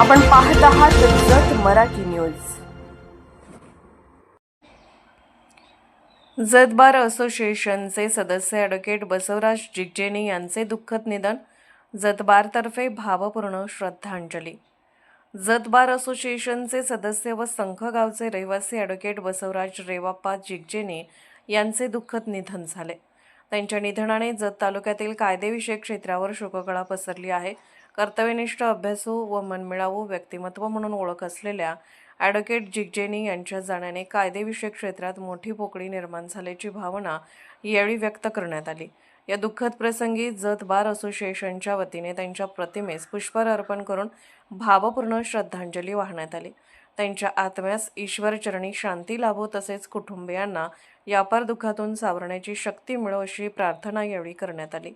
आपण पाहत आहात जत मराठी न्यूज. जत बार असोसिएशनचे सदस्य ॲडव्होकेट बसवराज जिगजेनी यांचे दुःखद निधन जत बारतर्फे भावपूर्ण श्रद्धांजली. जत बार असोसिएशनचे सदस्य व संख गावचे रहिवासी ॲडव्होकेट बसवराज रेवाप्पा जिगजेने यांचे दुःखद निधन झाले. त्यांच्या निधनाने जत तालुक्यातील कायदेविषयक क्षेत्रावर शोककळा पसरली आहे. कर्तव्यनिष्ठ अभ्यासू व मनमिळावू व्यक्तिमत्व म्हणून ओळख असलेल्या ॲडव्होकेट जिगजेनी यांच्या जाण्याने कायदेविषयक क्षेत्रात मोठी पोकळी निर्माण झाल्याची भावना यावेळी व्यक्त करण्यात आली. या दुःखद प्रसंगी जत बार असोसिएशनच्या वतीने त्यांच्या प्रतिमेस पुष्पहार अर्पण करून भावपूर्ण श्रद्धांजली वाहण्यात आली. त्यांच्या आत्म्यास ईश्वरचरणी शांती लाभो तसेच कुटुंबियांना यापार दुःखातून सावरण्याची शक्ती मिळो अशी प्रार्थना यावेळी करण्यात आली.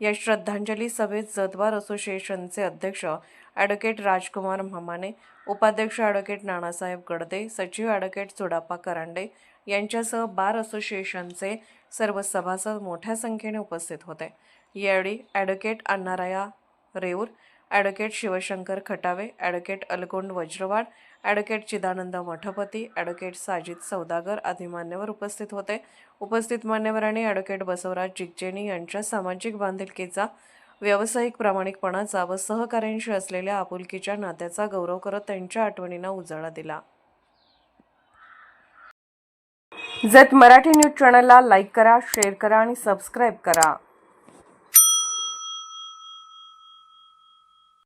या श्रद्धांजली सभेत जतवार असोसिएशनचे अध्यक्ष ॲडव्होकेट राजकुमार म्हामाने उपाध्यक्ष ॲडव्होकेट नानासाहेब गडदे सचिव ॲडव्होकेट चुडाप्पा करांडे यांच्यासह बार असोसिएशनचे सर्व सभासद मोठ्या संख्येने उपस्थित होते. यावेळी advocate Annaraya Reur advocate Shivshankar Khatawe advocate Algond Vajrawad advocate Chidanand Mathpati advocate Sajid Saudagar आदी मान्यवर उपस्थित होते. उपस्थित मान्यवरांनी ॲडव्होकेट बसवराज जिगजेनी यांच्या सामाजिक बांधिलकीचा व्यावसायिक प्रामाणिकपणाचा व सहकाऱ्यांशी असलेल्या आपुलकीच्या नात्याचा गौरव करत त्यांच्या आठवणींना उजाळा दिला. जत मराठी न्यूज चॅनलला लाईक करा शेअर करा आणि सबस्क्राईब करा.